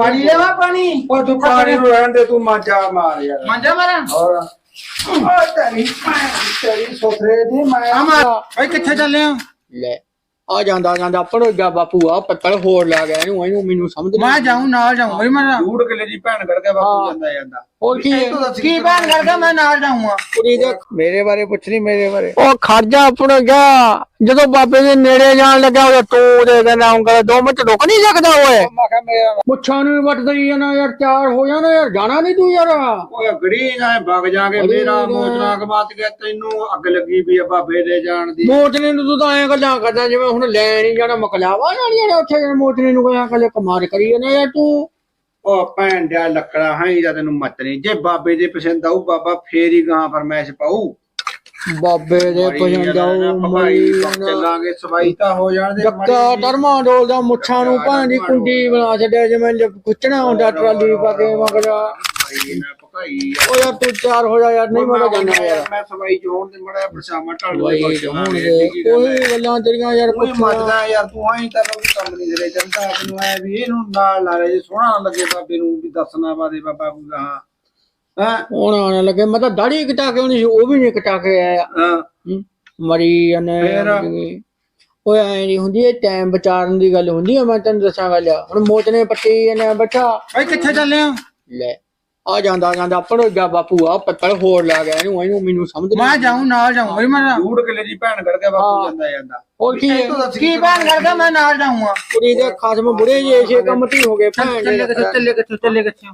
ਪਾਣੀ ਲੈਵਾ ਪਾਣੀ? ਉਹ ਤੂੰ ਪਾਣੀ ਨੂੰ ਰਹਿਣ ਦੇ ਤੂੰ ਮਾਜਾ ਮਾਰ ਯਾਰ। ਮੰਜਾ ਮਾਰਾਂ? ਹੋਰ। ਉਹ ਤੇਰੀ ਤੇਰੀ ਸੋਥਰੇ ਦੀ ਮੈਂ। ਆ ਮਾਰ। ਓਏ ਕਿੱਥੇ ਚੱਲੇ ਆ? ਲੈ। ਆ ਜਾਂਦਾ ਜਾਂਦਾ ਪੜੋ ਜਾ ਬਾਪੂ ਆ ਪੱਤਲ ਹੋਰ ਲੈ ਗਿਆ ਇਹਨੂੰ ਇਹਨੂੰ ਮੈਨੂੰ ਸਮਝ ਨਹੀਂ ਮੈਂ ਜਾਉਂ ਨਾਲ ਜਾਉਂ ਬਈ ਮੈਂ ਝੂੜ ਕਿਲੇ ਦੀ ਭੈਣ ਕਰਕੇ ਬਾਪੂ ਜਾਂਦਾ ਜਾਂਦਾ। ਹੋਰ ਕੀ? ਹੈ? ਕੀ ਬਾਤ ਕਰਦਾ ਮੈਂ ਨਾਲ ਜਾਊਂਗਾ? ਕੁੜੀ ਦੇ ਮੇਰੇ ਬਾਰੇ ਪੁੱਛ ਨਹੀਂ ਮੇਰੇ ਬਾਰੇ। ਉਹ ਖਰਜਾ ਆਪਣਾ ਗਿਆ ਜਦੋਂ ਬਾਬੇ ਦੇ ਨੇੜੇ ਜਾਣ ਲੱਗਾ ਉਹ ਤੂੰ ਦੇ ਦੇਣਾ ਉਂਗਲ ਦੋ ਮਿੰਟ ਰੁਕ ਨਹੀਂ ਸਕਦਾ ਓਏ। ਮੈਂ ਕਿਹਾ ਮੇਰਾ ਮੁੱਛਾਂ ਨੂੰ ਵੱਟਦਾ ਹੀ ਨਾ ਯਾਰ ਤਿਆਰ ਹੋ ਜਾਣਾ ਯਾਰ ਜਾਣਾ ਨਹੀਂ ਤੂੰ ਯਾਰ। ਓਏ ਗੜੀ ਨਾ ਵਗ ਜਾ ਕੇ ਮੇਰਾ ਮੋਚਨਾ ਕਮਾਤ ਗਿਆ ਤੈਨੂੰ ਅੱਗ ਲੱਗੀ ਵੀ ਆ ਬਾਬੇ ਦੇ ਜਾਣ ਦੀ। ਮੋਚਨੇ ਨੂੰ ਤੂੰ ਤਾਂ ਐਂ ਗੱਲਾਂ ਕਰਦਾ ਜਿਵੇਂ ਹੁਣ ਲੈਣ ਹੀ ਜਾਣਾ ਮਕਲਾਵਾ ਜਾਣੀ ਯਾਰ ਉੱਥੇ ਮੋਚਨੇ ਨੂੰ ਕੋਈ ਕਲੇ ਕਮਾਰ ਕਰੀ ਨਾ ਯਾਰ ਤੂੰ। ਉਹ ਭੈਣ ਦਾ ਲੱਕੜਾ ਹਾਂ ਜਾਂ ਤੈਨੂੰ ਮਤ ਨਹੀਂ। ਜੇ ਬਾਬੇ ਦੇ ਪਸੰਦ ਆਊ ਬਾਬਾ ਫੇਰ ਹੀ ਗਾਂ ਫਰਮੈਸ਼ ਪਾਊ। ਬਾਬੇ ਦੇ ਪਸੰਦ ਆਉ ਭਾਈ ਚੱਲਾਂਗੇ ਸਵਾਈ ਤਾਂ ਹੋ ਜਾਣ ਦੇ ਜੱਕਾ ਧਰਮਾ ਡੋਲਦਾ ਮੁੱਛਾਂ ਨੂੰ ਭਾਂ ਦੀ ਕੁੰਡੀ ਬਣਾ ਛੱਡਿਆ ਜਿਵੇਂ ਕੁੱਚਣਾ ਹੁੰਦਾ ਟਰਾਲੀ ਪਾ ਕੇ ਮਗਰਾ। ਭਾਈ ਨਾ ਉਹ ਯਾਰ ਤੂੰ ਤਿਆਰ ਹੋ ਜਾ ਯਾਰ ਨਹੀਂ ਮੈਂ ਤਾਂ ਜਾਣਾ ਯਾਰ। ਮੈਂ ਸਵਾਈ ਜੋਣ ਤੇ ਮੜਾ ਪਰਛਾਵਾਂ ਢਾਲ ਹੋਣਗੇ ਕੋਈ ਗੱਲਾਂ ਤੇਰੀਆਂ ਯਾਰ ਕੋਈ ਮੱਜਦਾ ਯਾਰ ਤੂੰ ਆਈ ਤਾਂ ਕੋਈ ਕੰਮ ਨਹੀਂ ਦੇ ਚੰਦਾ ਤੈਨੂੰ ਐ ਵੀ ਇਹਨੂੰ ਨਾਲ ਲਾ ਲੈ ਜੇ ਸੋਹਣਾ ਨਾ ਲੱਗੇ ਬਾਬੇ ਨੂੰ ਵੀ ਦੱਸਣਾ ਬਾਦੇ ਬਾਬਾ ਕੋ ਹਾਂ। ਹਾਂ? ਹੁਣ ਆਣ ਲੱਗੇ ਮੈਂ ਤਾਂ ਦਾੜੀ ਕਟਾ ਕੇ ਉਹ ਵੀ ਨਹੀਂ ਕਟਾ ਕੇ ਆਇਆ। ਹਾਂ। ਮਰੀ ਨੇ ਓਏ ਐ ਨਹੀਂ ਹੁੰਦੀ ਇਹ ਟਾਈਮ ਵਿਚਾਰਨ ਦੀ ਗੱਲ ਹੁੰਦੀ ਆ ਮੈਂ ਤੈਨੂੰ ਦੱਸਾਂ ਗੱਲ। ਹੁਣ ਮੋਚਨੇ ਪੱਟੀ ਨੇ ਬੱਚਾ। ਓਏ ਕਿੱਥੇ ਚੱਲੇ ਆ? ਲੈ। ਆ ਜਾਂਦਾ ਜਾਂਦਾ ਪੜੋ ਜਾ ਬਾਪੂ ਆ ਪੱਤਲ ਹੋਰ ਲੈ ਗਿਆ ਇਹਨੂੰ ਇਹਨੂੰ ਮੈਨੂੰ ਸਮਝ ਮੈਂ ਜਾਉਂ ਨਾਲ ਜਾਉਂ ਬਈ ਮੈਂ ਝੂੜ ਕਿਲੇ ਦੀ ਭੈਣ ਕਰਕੇ ਬਾਪੂ ਜਾਂਦਾ ਜਾਂਦਾ। ਹੋਰ ਕੀ? ਕੀ ਬਾਤ ਕਰਦਾ ਮੈਂ ਨਾਲ ਜਾਊਂਗਾ ਕੁੜੀ ਦੇ ਖਾਸਮ ਬੁੜੇ ਜੇ ਇਸੇ ਕੰਮ ਤੇ ਹੀ ਗਏ ਭੈਣ ਚੱਲੇ ਕਿੱਥੇ ਚੱਲੇ ਕਿੱਥੇ ਚੱਲੇ ਕਿੱਥੇ?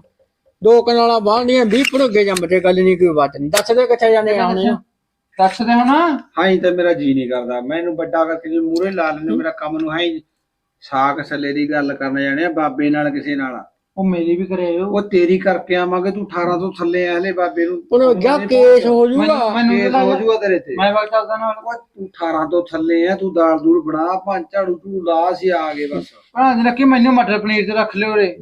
ਦੋ ਕਨਾਲਾ ਬਾਹਣੀਆਂ 20 ਪੜੋਗੇ ਜੰਮਦੇ ਗੱਲ ਨਹੀਂ ਕੋਈ ਬਾਤ ਨਹੀਂ। ਦੱਸ ਦੇ ਕਿੱਥੇ ਜਾਣੇ ਆ ਹੁਣ ਦੱਸਦੇ ਹੁਣ। ਹਾਂ ਤਾਂ ਮੇਰਾ ਜੀ ਨਹੀਂ ਕਰਦਾ। ਮੈਨੂੰ ਵੱਡਾ ਕਰਕੇ ਜੀ ਮੂਰੇ ਲਾ ਲੈਣੇ ਮੇਰਾ ਕੰਮ ਨੂੰ ਹੈ ਸਾਕ ਸੱਲੇ ਦੀ ਗੱਲ ਕਰਨ ਜਾਣੇ ਆ ਬਾਬੇ ਨਾਲ ਕਿਸੇ ਨਾਲ। ਉਹ ਮੇਰੀ ਵੀ ਕਰੇ ਆਇਓ। ਉਹ ਤੇਰੀ ਕਰਕੇ ਆਵਾਂਗੇ ਤੂੰ 18 ਤੋਂ ਥੱਲੇ ਆ ਹਲੇ ਬਾਬੇ ਨੂੰ। ਹੁਣ ਜਾ ਕੇਸ ਹੋ ਜੂਗਾ ਮੈਨੂੰ ਕੇਸ ਹੋ ਜੂਗਾ ਤੇਰੇ ਤੇ। ਮੈਂ ਵਗ ਚੱਲਦਾ ਨਾਲ। ਉਹ ਤੂੰ 18 ਤੋਂ ਥੱਲੇ ਆ ਤੂੰ ਦਾਲ ਦੂਲ ਬਣਾ ਪੰਜ ਝਾੜੂ ਤੂੰ ਲਾ ਸੀ ਆ ਗਏ ਬਸ। ਭਰਾ ਜੀ ਰੱਖੀ ਮੈਨੂੰ ਮਟਰ ਪਨੀਰ ਤੇ ਰੱਖ ਲਿਓ ਰੇ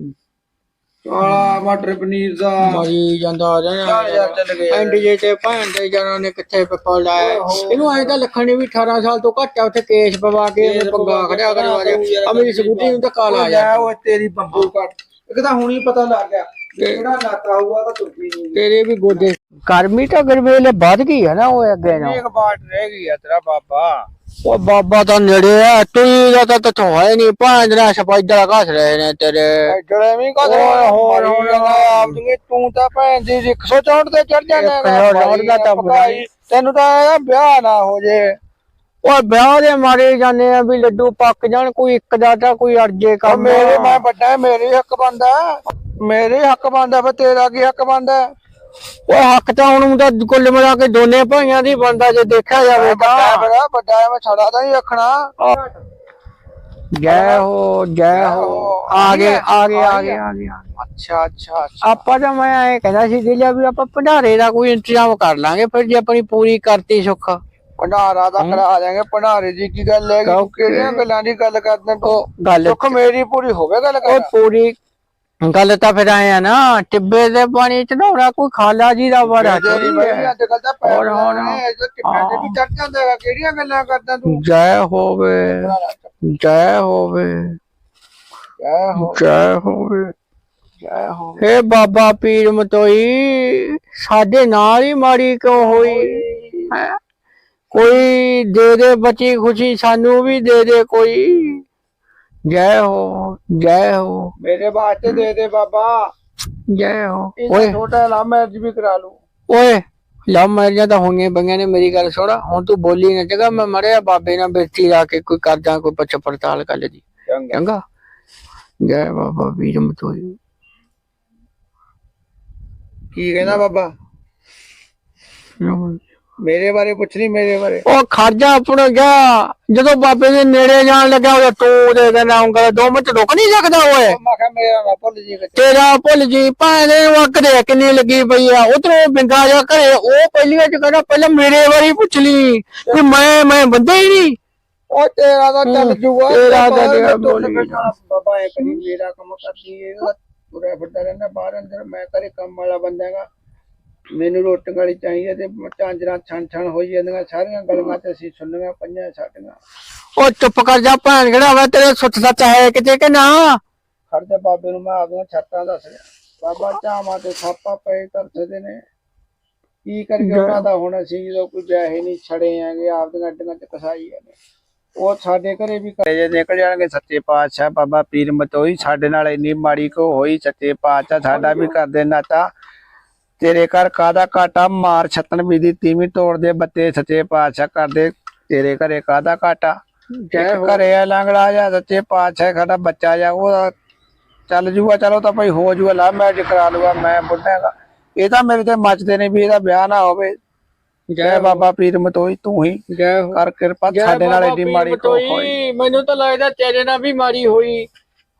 ਆ ਮਟਰ ਪਨੀਰ ਦਾ। ਮਰੀ ਜਾਂਦਾ ਚੱਲ ਰਹਿਣਾ ਯਾਰ ਚੱਲ ਗਏ। ਐਂਡ ਜੇ ਤੇ ਭੈਣ ਦੇ ਜਨਾਂ ਨੇ ਕਿੱਥੇ ਪੱਪਾ ਲਾਇਆ ਇਹਨੂੰ ਐਂ ਤਾਂ ਲੱਖਣ ਨੇ ਵੀ 18 ਸਾਲ ਤੋਂ ਘੱਟ ਆ ਉੱਥੇ ਕੇਸ ਪਵਾ ਕੇ ਪੰਗਾ ਖੜਿਆ ਕਰਵਾ ਰਿਹਾ ਆ ਮੇਰੀ ਸਕੂਟੀ ਨੂੰ ਤਾਂ ਕਾਲ ਆ ਜਾ। ਉਹ ਤੇਰੀ ਬੰਬੂ ਕੱਟ ਇੱਕ ਤਾਂ ਹੁਣੀ ਪਤਾ ਲੱਗ ਗਿਆ ਕਿਹੜਾ ਨਾਤਾ ਹੋਊਗਾ ਤਾਂ ਤੁਰਦੀ ਨਹੀਂ ਤੇਰੇ ਵੀ ਗੋਡੇ ਗਰਮੀ ਤਾਂ ਗਰਮੇਲੇ ਵੱਧ ਗਈ ਹੈ ਨਾ ਉਹ ਅੱਗੇ ਨਾ ਇੱਕ ਬਾਟ ਰਹਿ ਗਈ ਆ ਤੇਰਾ ਬਾਬਾ? ਉਹ ਬਾਬਾ ਤਾਂ ਨੇੜੇ ਆ ਤੂੰ ਦਾ ਤਾਂ ਤੂੰ ਹੈ ਨਹੀਂ ਭਾਂਜ ਨਾ ਸਪਾਈਦਰ ਘਸ ਰਹੇ ਨੇ ਤੇਰੇ। ਜੜੇ ਵੀ ਕਦ ਓਏ ਹੋਰ ਹੋਰ ਆਪ ਜੀ ਤੂੰ ਤਾਂ ਭੈਣ ਦੀ 164 ਤੇ ਚੜ ਜਾਣਾ 164 ਦਾ ਤਾਂ ਭਾਈ ਤੈਨੂੰ ਤਾਂ ਵਿਆਹ ਨਾ ਹੋ ਜੇ। ਉਹ ਵਿਆਹ ਦੇ ਮਾਰੇ ਜਾਂਦੇ ਆ ਵੀ ਲੱਡੂ ਪੱਕ ਜਾਣ ਕੋਈ ਇੱਕ ਦਾ ਤਾਂ ਕੋਈ ਅਰਜੇ ਕੰਮ ਮੇਰੇ ਮੈਂ ਵੱਡਾ ਮੇਰੇ ਹੱਕ ਬੰਦਾ ਮੇਰੇ ਹੱਕ ਬੰਦਾ ਫਿਰ ਤੇਰਾ ਕੀ ਹੱਕ ਬੰਦਾ ਉਹ ਹੱਕ ਤਾਂ ਹੁਣ ਤਾਂ ਕੁੱਲ ਮਿਲਾ ਕੇ ਦੋਨੇ ਭਾਈਆਂ ਦੀ ਬੰਦਾ ਜੇ ਦੇਖਿਆ ਜਾਵੇ ਤਾਂ। ਬੜਾ ਵੱਡਾ ਹੈ ਮੈਂ ਛੜਾ ਤਾਂ ਨਹੀਂ ਰੱਖਣਾ। ਜੈ ਹੋ ਜੈ ਹੋ। ਆ ਗਏ ਆ ਗਏ ਆ ਗਏ। ਆ ਗਏ ਆ ਗਏ। ਅੱਛਾ ਅੱਛਾ ਅੱਛਾ। ਆਪਾਂ ਤਾਂ ਮੈਂ ਐ ਕਹਿੰਦਾ ਸੀ ਦਿਲਿਆ ਵੀ ਆਪਾਂ ਭੰਡਾਰੇ ਦਾ ਕੋਈ ਇੰਤਜ਼ਾਮ ਕਰ ਲਾਂਗੇ ਫਿਰ ਜੇ ਆਪਣੀ ਪੂਰੀ ਕਰਤੀ ਸੁੱਖ। ਭੰਡਾਰਾ ਦਾ ਕਰਾ ਜਾਾਂਗੇ ਭੰਡਾਰੇ ਦੀ ਕੀ ਗੱਲ ਹੈ ਕਹੋ ਕਿਹੜੀਆਂ ਗੱਲਾਂ ਦੀ ਗੱਲ ਕਰਦੇ ਤੂੰ ਗੱਲ ਸੁੱਖ ਮੇਰੀ ਪੂਰੀ ਹੋਵੇ ਗੱਲ ਉਹ ਕਰ। ਪੂਰੀ ਗੱਲ ਤਾਂ ਫਿਰ ਆਏ ਆ ਨਾ ਟਿੱਬੇ ਦੇ ਪਾਣੀ ਚੜਾਉਣਾ ਕੋਈ ਖਾਲਾ ਜੀ ਦਾ ਵੜਾ ਤੇਰੀ ਬਈ ਅੱਜ ਕੱਲ ਤਾਂ ਪੈਰ ਹੋਰ, ਹੋਰ। ਨੇ ਜੋ ਟਿੱਪਾਂ ਤੇ ਵੀ ਚੜ ਜਾਂਦਾ ਹੈਗਾ ਕਿਹੜੀਆਂ ਗੱਲਾਂ ਕਰਦਾ ਤੂੰ? ਜੈ ਹੋਵੇ ਜੈ ਹੋਵੇ ਜੈ ਜੈ ਹੋਵੇ। ਜੈ ਹੋ ਹੇ ਬਾਬਾ ਪੀਰ ਮਤੋਈ ਸਾਡੇ ਨਾਲ ਹੀ ਮਾੜੀ ਕਿਉਂ ਹੋਈ। ਹੈਂ? ਕੋਈ ਦੇ ਦੇ ਬਚੀ ਖੁਸ਼ੀ ਸਾਨੂੰ ਵੀ ਦੇ ਦੇ ਕੋਈ। ਜੈ ਹੋ ਜੈ ਹੋ। ਮੇਰੇ ਵਾਸਤੇ ਦੇ ਦੇ ਬਾਬਾ। ਜੈ ਹੋ। ਓਏ। ਛੋਟਾ ਲਾ ਮੈਰਿਜ ਵੀ ਕਰਾ ਲੂ ਓਏ ਲਵ ਮੈਰਿਜਾਂ ਤਾਂ ਹੋਈਆਂ ਪਈਆਂ ਨੇ ਮੇਰੀ ਗੱਲ ਸੁਣ। ਹੁਣ ਤੂੰ ਬੋਲੀ ਨਾ ਜਗਾ ਮੈਂ ਮਰਿਆ ਬਾਬੇ ਨਾਲ ਬੇਟੀ ਲਾ ਕੇ ਕੋਈ ਕਰਦਾ ਕੋਈ ਪੱਛ ਪੜਤਾਲ ਕਰ ਲਈ ਚੰਗਾ। ਚੰਗਾ? ਜੈ ਬਾਬਾ ਵੀਰ ਮਤੋਈ। ਕੀ ਕਹਿੰਦਾ ਬਾਬਾ? ਮੇਰੇ ਬਾਰੇ ਪੁੱਛ ਲਈ ਮੇਰੇ ਬਾਰੇ। ਉਹ ਖਰਜਾ ਆਪਣਾ ਗਿਆ ਜਦੋਂ ਬਾਬੇ ਦੇ ਨੇੜੇ ਜਾਣ ਲੱਗਾ ਉਹ ਤੂੰ ਦੇ ਦੇਣਾ ਉਂਗਲ ਦੋ ਮਿੰਟ ਰੁਕ ਨਹੀਂ ਸਕਦਾ ਓਏ। ਮੈਂ ਕਿਹਾ ਮੇਰਾ ਨਾ ਭੁੱਲ ਜੀ ਕਿਤੇ। ਤੇਰਾ ਭੁੱਲ ਜੀ ਅੱਗ ਦੇ ਕਿੰਨੀ ਲੱਗੀ ਪਈ ਆ ਉਧਰੋਂ ਬਿੰਗਾ ਜਾ ਘਰੇ ਉਹ ਪਹਿਲੀਆਂ ਚ ਕਹਿੰਦਾ ਪਹਿਲਾਂ ਮੇਰੇ ਬਾਰੇ ਪੁੱਛ ਲਈ ਵੀ ਮੈਂ ਮੈਂ ਬੰਦਾ ਹੀ ਨਹੀਂ। ਉਹ ਤੇਰਾ ਤਾਂ ਚੱਲ ਜੂਗਾ। ਤੇਰਾ ਤਾਂ ਬਾਹਰ ਮੈਂ ਤੁਰ ਬੋਲੀ ਕੇ ਜਾਣਾ। ਬਾਬਾ ਇਹ ਕਰੀ ਮੇਰਾ ਕੰਮ ਕਰਦੀ ਏ ਪੂਰਾ ਫਿਰਦਾ ਰਹਿੰਦਾ ਬਾਹਰ ਅੰਦਰ ਮੈਂ ਕਰੇ ਕੰਮ ਵਾਲਾ ਬੰਦਾ ਹੈਗਾ। ਮੈਨੂੰ ਰੋਟੀ ਵਾਲੀ ਚਾਹੀਦੀ ਹੈ ਤੇ ਚਾਂਜਰਾ ਛਣ ਛਣ ਹੋਈ ਜਾਂਦੀਆਂ ਸਾਰੀਆਂ ਗੱਲਾਂ ਤੇ ਅਸੀਂ ਸੁਣਨੀਆਂ ਪਈਆਂ ਸਾਡੀਆਂ। ਉਹ ਚੁੱਪ ਕਰ ਜਾ ਭੈਣ ਕਿਹੜਾ ਵਾ ਤੇਰੇ ਸੁੱਤ ਸੱਚ ਹੈ ਕਿਤੇ ਕਿ ਨਾ? ਖੜ ਜਾ ਬਾਬੇ ਨੂੰ ਮੈਂ ਆਪਦੀਆਂ ਛੱਤਾਂ ਦੱਸ ਰਿਹਾ। ਬਾਬਾ ਚਾਵਾਂ ਤੇ ਥਾਪਾ ਪਏ ਤਰਸਦੇ ਨੇ। ਕੀ ਕਰਕੇ ਉਹਨਾਂ ਦਾ ਹੁਣ ਅਸੀਂ ਜਦੋਂ ਕੋਈ ਵਿਆਹੇ ਨਹੀਂ ਛੜੇ ਆਂਗੇ ਆਪਦੀਆਂ ਅੱਡੀਆਂ ਚ ਕਸਾਈ ਨੇ ਉਹ ਸਾਡੇ ਘਰੇ ਵੀ ਕਰੇ ਜੇ ਨਿਕਲ ਜਾਣਗੇ ਸੱਚੇ ਪਾਤਸ਼ਾਹ ਬਾਬਾ ਪੀਰ ਮਤੋਈ ਸਾਡੇ ਨਾਲ ਇੰਨੀ ਮਾੜੀ ਕੋ ਹੋਈ ਸੱਚੇ ਪਾਤਸ਼ਾਹ ਸਾਡਾ ਵੀ ਕਰਦੇ ਨਾਤਾ। ਤੇਰੇ ਘਰ ਕਾਦਾ ਘਾਟਾ? ਮਾਰ ਛੱਤਨ ਵੀ ਦੀ ਤੀਵੀਂ ਤੋੜ ਦੇ ਬੱਤੇ ਸੱਚੇ ਪਾਤਸ਼ਾਹ ਕਰਦੇ। ਤੇਰੇ ਘਰੇ ਕਾਦਾ ਘਾਟਾ? ਜੈ ਘਰੇ ਆ ਲੰਗੜਾ ਜਾਂ ਸੱਚੇ ਪਾਤਸ਼ਾਹ ਸਾਡਾ ਬੱਚਾ ਜਾ ਉਹ ਚੱਲ ਜੂਗਾ ਚਲੋ ਤਾਂ ਭਾਈ ਹੋ ਜੂਗਾ ਲਾ ਮੈਰਿਜ ਕਰਾ ਲੂਗਾ ਮੈਂ ਬੁੱਢਾ ਗਾ ਇਹ ਤਾਂ ਮੇਰੇ ਤੇ ਮੱਚਦੇ ਨੇ ਵੀ ਇਹਦਾ ਵਿਆਹ ਨਾ ਹੋਵੇ। ਜੈ ਬਾਬਾ ਪੀਰ ਮਤੋਈ ਤੂੰ ਹੀ ਜੈ ਹੋ ਕਰ ਕਿਰਪਾ ਸਾਡੇ ਨਾਲ ਏਡੀ ਮਾੜੀ ਕੋ ਮਤੋਈ, ਹੋਈ। ਮੈਨੂੰ ਤਾਂ ਲੱਗਦਾ ਤੇਰੇ ਨਾਲ ਵੀ ਮਾੜੀ ਹੋਈ।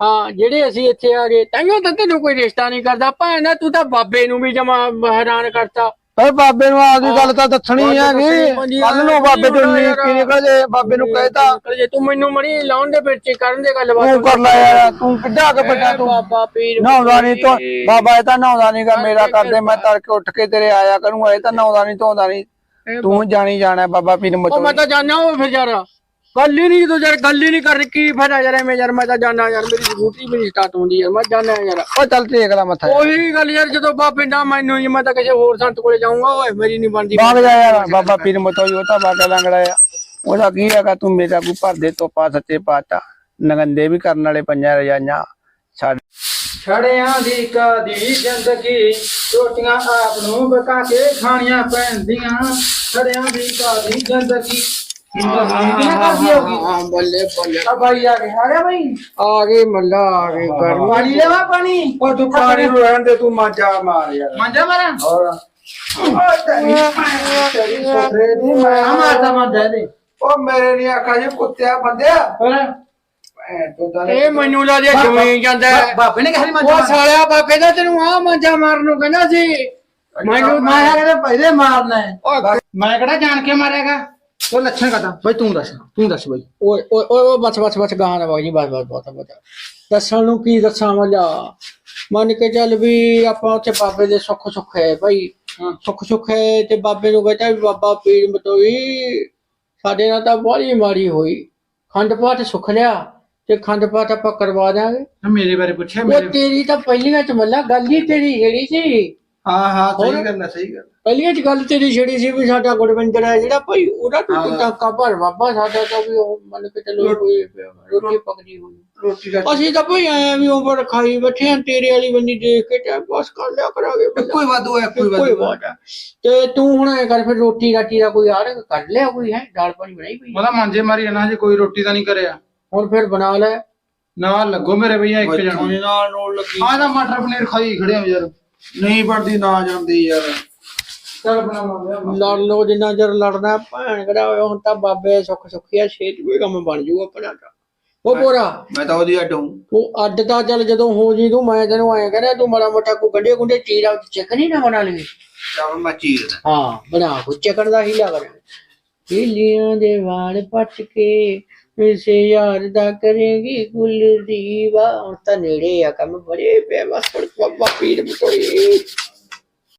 ਹਾਂ ਜਿਹੜੇ ਅਸੀਂ ਇੱਥੇ ਆ ਗਏ ਤਾਂਿਓ ਤਾਂ ਤੈਨੂੰ ਕੋਈ ਰਿਸ਼ਤਾ ਨਹੀਂ ਕਰਦਾ। ਭੈਣਾ ਤੂੰ ਤਾਂ ਬਾਬੇ ਨੂੰ ਵੀ ਜਮਾ ਹੈਰਾਨ ਕਰਤਾ। ਓਏ ਬਾਬੇ ਨੂੰ ਆਪਦੀ ਗੱਲ ਤਾਂ ਦੱਸਣੀ ਹੈਗੀ। ਦੱਸਣੀ ਕੱਲ ਨੂੰ ਬਾਬੇ ਤੋਂ ਨੀਕੀ ਨਿਕਲ ਜੇ ਬਾਬੇ ਨੂੰ ਕਹਿਤਾ ਜੇ। ਤੂੰ ਮੈਨੂੰ ਮੜੀ ਲਾਉਣ ਦੇ ਵਿੱਚ ਕਰਨ ਦੇ ਗੱਲਬਾਤ ਤੂੰ ਕਰ ਲੈ ਯਾਰ ਤੂੰ ਕਿੱਡਾ ਕੁ ਜੈ ਤੂੰ। ਬਾਬਾ ਪੀਰ ਨਹਾਉਂਦਾ ਨਹੀਂ ਤੋਂ। ਬਾਬਾ ਇਹ ਤਾਂ ਨਹਾਉਂਦਾ ਨਹੀਂਗਾ ਮੇਰਾ ਕਰਦੇ ਮੈਂ ਤੜਕੇ ਉੱਠ ਕੇ ਤੇਰੇ ਆਇਆ ਕਰੂੰਗਾ ਇਹ ਤਾਂ ਨਹਾਉਂਦਾ ਨਹੀਂ ਧੋਂਦਾ ਨਹੀਂ ਤੂੰ ਜਾਣੀ ਜਾਣਾ ਬਾਬਾ ਪੀਰ ਉਹ ਮੈਂ ਤਾਂ ਜਾਣਾ ਉਹ ਫਿਰ ਯਾਰ। ਗੱਲ ਹੀ ਨਹੀਂ ਜਦੋਂ ਯਾਰ ਗੱਲ ਹੀ ਨਹੀਂ ਕਰ ਕੀ ਫਾਇਦਾ ਯਾਰ ਮੈਂ ਯਾਰ ਮੈਂ ਤਾਂ ਜਾਣਾ ਯਾਰ ਮੇਰੀ ਸਕੂਟਰੀ ਵੀ ਨਹੀਂ ਸਟਾਰਟ ਹੁੰਦੀ ਯਾਰ ਮੈਂ ਜਾਣਾ ਯਾਰ। ਓ ਚੱਲ ਟੇਕ ਲੈ ਮੱਥਾ। ਉਹੀ ਗੱਲ ਯਾਰ ਜਦੋਂ ਬਾਬੇ ਨਾ ਮੈਨੂੰ ਹੀ ਮੈਂ ਤਾਂ ਕਿਸੇ ਹੋਰ ਸੰਤ ਕੋਲੇ ਜਾਊਂਗਾ ਓਏ ਮੇਰੀ ਨਹੀਂ ਬਣਦੀ। ਬਾਗ ਜਾ ਯਾਰ ਬਾਬਾ ਪੀਰ ਮਤੋਈ ਉਹ ਤਾਂ ਬਾਗਾ ਲੰਗੜਾ ਆ। ਉਹਦਾ ਕੀ ਹੈਗਾ ਤੂੰ ਮੇਰਾ ਕੋ ਭਰ ਦੇ ਤੋਪਾ ਸੱਚੇ ਪਾਤਾ ਨਗੰਦੇ ਵੀ ਕਰਨ ਵਾਲੇ ਪੰਜਾਂ ਰਜਾਈਆਂ। ਛੱਡ। ਛੜਿਆਂ ਦੀ ਕਾਦੀ ਜ਼ਿੰਦਗੀ ਰੋਟੀਆਂ ਆਪ ਨੂੰ ਬਕਾ ਕੇ ਖਾਣੀਆਂ ਪੈਂਦੀਆਂ। ਛੜਿਆਂ ਦੀ ਕਾਦੀ ਜ਼ਿੰਦਗੀ ਕਿਹਨਾਂ ਕਰਦੀ ਹੋਗੀ ਹਾਂ ਬੱਲੇ ਬੱਲੇ ਆ। ਬਾਈ ਆ ਗਏ ਆ ਗਿਆ ਬਾਈ ਆ ਗਈ ਮੱਲਾ ਆ ਗਈ ਗਰਮੀ ਪਾਣੀ ਲੈਵਾ ਪਾਣੀ ਉਹ ਤੂੰ ਪਾਣੀ ਨੂੰ ਰਹਿਣ ਦੇ ਤੂੰ ਮਾਜਾ ਮਾਰ ਯਾਰ ਮੰਜਾ ਮਾਰਾਂ ਹੋਰ ਤੇਰੀ ਸੋਫਰੇ ਦੀ ਮੈਂ ਆ ਮਾਰਦਾ ਮੰਜਾ ਦੇ ਉਹ ਮੇਰੇ ਨਹੀਂ ਆਖਾ ਜੀ ਕੁੱਤਿਆ ਬੰਦਿਆ। ਹੋਰ ਇਹ ਮੈਨੂੰ ਲਾ ਦੇ ਜਮੀ ਜਾਂਦਾ ਹੈ। ਬਾਬੇ ਨੇ ਕਿਹਾ ਮੰਜਾ ਉਹ ਸਾਲਿਆ ਬਾਬੇ ਦਾ ਤੈਨੂੰ ਆ ਮੰਜਾ ਮਾਰਨ ਨੂੰ ਕਹਿੰਦਾ ਸੀ ਮੈਨੂੰ ਕਹਿੰਦੇ ਪਹਿਲੇ ਮਾਰਨਾ ਹੈ ਮੈਂ ਕਿਹੜਾ ਜਾਣ ਕੇ ਮਾਰਿਆਗਾ ਉਹ ਲੱਛਣ ਕਹਤਾ ਬਈ ਤੂੰ ਦੱਸ ਤੂੰ ਦੱਸ ਬਈ। ਓਏ ਓਏ ਓਏ ਬਸ ਬਸ ਬਸ ਗਾਣਾ ਨਾ ਬਾਜੀ ਬਸ ਬਸ ਬਸ ਦੱਸਣ ਨੂੰ ਕੀ ਦੱਸਾਂ ਮੱਲਾ ਮੰਨ ਕੇ ਚੱਲ ਵੀ ਆਪਾਂ ਉੱਥੇ ਬਾਬੇ ਦੇ ਸੁੱਖ ਸੁੱਖ ਹੈ। ਭਾਈ ਸੁੱਖ ਸੁੱਖ ਹੈ ਤੇ ਬਾਬੇ ਨੂੰ ਕਹਿੰਦਾ ਵੀ ਬਾਬਾ ਪੀਰ ਮਤੋਈ ਸਾਡੇ ਨਾਲ ਤਾਂ ਬੜੀ ਮਾੜੀ ਹੋਈ। ਖੰਡ ਪਾਠ ਸੁੱਖ ਲਿਆ ਤੇ ਖੰਡ ਪਾਠ ਆਪਾਂ ਕਰਵਾ ਦਾਂਗੇ ਮੇਰੇ ਬਾਰੇ ਪੁੱਛਿਆ ਉਹ ਮੇਰੇ ਤੇਰੀ ਤਾਂ ਪਹਿਲੀਆਂ ਚ ਮੱਲਾ ਗੱਲ ਹੀ ਤੇਰੀ ਜਿਹੜੀ ਸੀ। ਹਾਂ ਹਾਂ? ਸਹੀ ਗੱਲ ਹੈ ਸਹੀ ਗੱਲ ਪਹਿਲੀਆਂ ਚ ਗੱਲ ਤੇਰੀ ਛੜੀ ਸੀ ਵੀ ਸਾਡਾ ਗੁਰਵਿੰਦਰ ਹੈ ਜਿਹੜਾ ਭਾਈ ਉਹਦਾ ਤੂੰ ਟਾਕਾ ਭਰ ਬਾਬਾ ਸਾਡਾ ਤਾਂ ਵੀ ਉਹ ਮੰਨ ਕੇ ਚੱਲੋ ਕੋਈ ਰੋਟੀ ਪਕਦੀ ਹੋਈ। ਰੋਟੀ ਦਾ ਅਸੀਂ ਤਾਂ ਭਾਈ ਆਏ ਵੀ ਉਮਰ ਖਾਈ ਬੈਠੇ ਆਂ ਤੇਰੇ ਵਾਲੀ ਬੰਦੀ ਦੇਖ ਕੇ ਟਾਈਮ ਪਾਸ ਕਰ ਲਿਆ ਕਰਾਂਗੇ। ਕੋਈ ਵਾਧੂ ਹੈ ਕੋਈ ਵਾਧੂ। ਤੇ ਤੂੰ ਹੁਣ ਐ ਕਰ ਫਿਰ ਰੋਟੀ ਰਾਟੀ ਦਾ ਕੋਈ ਆੜ ਕਰ ਲਿਆ ਕੋਈ ਹੈ? ਦਾਲ ਪਾਣੀ ਬਣਾਈ ਪਈ ਉਹਦਾ ਮਾਂਜੇ ਮਾਰੀ ਜਾਣਾ ਜੇ ਕੋਈ ਰੋਟੀ ਤਾਂ ਨਹੀਂ ਕਰਿਆ। ਹੁਣ ਫਿਰ ਬਣਾ ਲੈ। ਨਾ ਲੱਗੋ ਮੇਰੇ ਭਈਆ ਇੱਕ ਜਣਾ। ਨਾਲ ਨੋਲ ਲੱਗੀ। ਆਹ ਤਾਂ ਮਟਰ ਪਨੀਰ ਖਾਈ ਖੜੇ ਹੋ ਯਾਰ। ਨਹੀਂ ਬਣਦੀ ਨਾ ਜਾਂਦੀ ਯਾਰ। ਚੱਲ ਬਣਾਵਾਂਗੇ ਲੜ ਲੋ ਜਿੰਨਾ ਚਿਰ ਲੜਨਾ ਭੈਣ ਕਰਾ ਹੋਇਆ ਹੁਣ ਤਾਂ ਬਾਬੇ ਸੁੱਖ ਸੁੱਖੀਆ ਛੇਤ ਕੋਈ ਕੰਮ ਬਣ ਜੂਗਾ ਆਪਣਾ ਤਾਂ। ਉਹ ਪੋਰਾ? ਮੈਂ ਤਾਂ ਉਹਦੀ ਅੱਡੂ ਤੂੰ ਅੱਡ ਤਾਂ ਚੱਲ ਜਦੋਂ ਹੋ ਜੀ ਤੂੰ ਮੈਂ ਤੈਨੂੰ ਆਇਆ ਕਹਿੰਦਾ ਤੂੰ ਮਾੜਾ ਮੋਟਾ ਕੋ ਗੰਡੇ ਗੁੰਡੇ ਚੀਰਾ ਵਿੱਚ ਚਿਕਨ ਨਾ ਬਣਾ ਲਈ ਚਾਵਲ ਮੈਂ ਚੀਰਦਾ ਹਾਂ ਬਣਾ ਕੋ ਚਿਕਨ ਦਾ ਹੀਲਾ ਕਰ ਹੀਲੀਆਂ ਦੇ ਵਾਲ ਪੱਟ ਕੇ ਇਸੇ ਯਾਰ ਦਾ ਕਰੇਗੀ ਗੁਲ ਦੀਵਾ। ਹੁਣ ਤਾਂ ਨੇੜੇ ਆ ਕੰਮ, ਬੜੇ ਪਿਆ ਬਸ ਹੁਣ ਬਾਬਾ ਪੀਰ ਮਟੋਈ